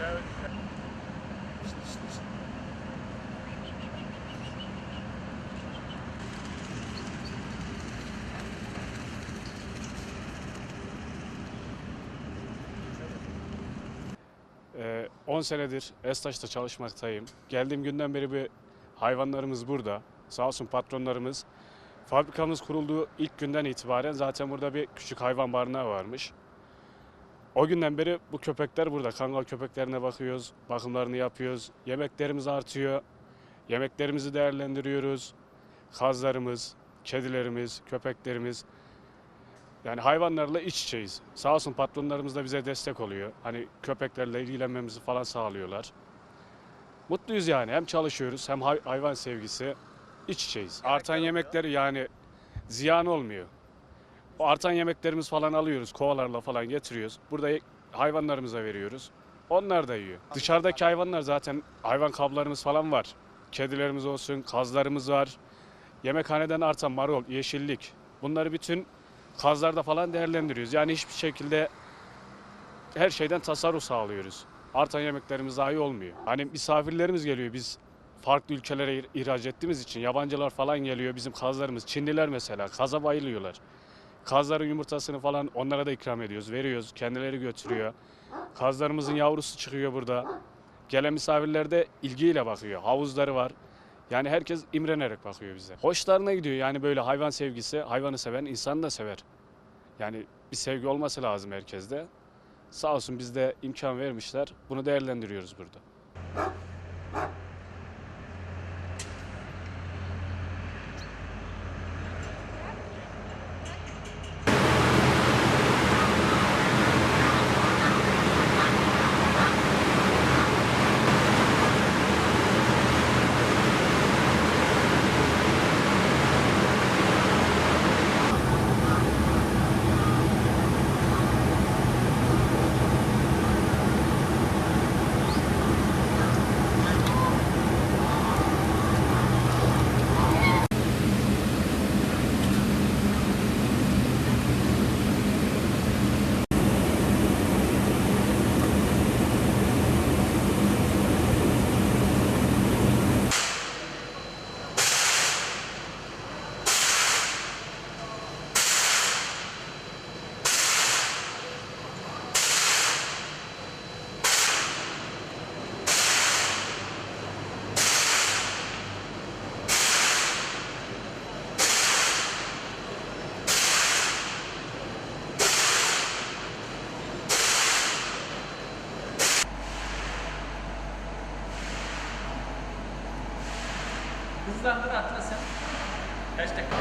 Ee, 10 senedir Estaş'ta çalışmaktayım. Geldiğim günden beri bir hayvanlarımız burada. Sağ olsun patronlarımız. Fabrikamız kurulduğu ilk günden itibaren zaten burada bir küçük hayvan barınağı varmış. O günden beri bu köpekler burada. Kangal köpeklerine bakıyoruz, bakımlarını yapıyoruz. Yemeklerimiz artıyor. Yemeklerimizi değerlendiriyoruz. Kazlarımız, kedilerimiz, köpeklerimiz. Yani hayvanlarla iç içeyiz. Sağ olsun patronlarımız da bize destek oluyor. Hani köpeklerle ilgilenmemizi falan sağlıyorlar. Mutluyuz yani. Hem çalışıyoruz hem hay- hayvan sevgisi. iç içeyiz. Artan yemekleri yani ziyan olmuyor. Artan yemeklerimiz falan alıyoruz. Kovalarla falan getiriyoruz. Burada hayvanlarımıza veriyoruz. Onlar da yiyor. Dışarıdaki hayvanlar zaten hayvan kablarımız falan var. Kedilerimiz olsun, kazlarımız var. Yemekhaneden artan marul, yeşillik. Bunları bütün kazlarda falan değerlendiriyoruz. Yani hiçbir şekilde her şeyden tasarruf sağlıyoruz. Artan yemeklerimiz dahi olmuyor. Hani misafirlerimiz geliyor biz farklı ülkelere ihraç ettiğimiz için yabancılar falan geliyor bizim kazlarımız. Çinliler mesela kaza bayılıyorlar. Kazların yumurtasını falan onlara da ikram ediyoruz, veriyoruz. Kendileri götürüyor. Kazlarımızın yavrusu çıkıyor burada. Gelen misafirler de ilgiyle bakıyor. Havuzları var. Yani herkes imrenerek bakıyor bize. Hoşlarına gidiyor yani böyle hayvan sevgisi, hayvanı seven insan da sever. Yani bir sevgi olması lazım herkeste. Sağ olsun biz de imkan vermişler. Bunu değerlendiriyoruz burada. Hızlandır atla sen. Kaç dakika?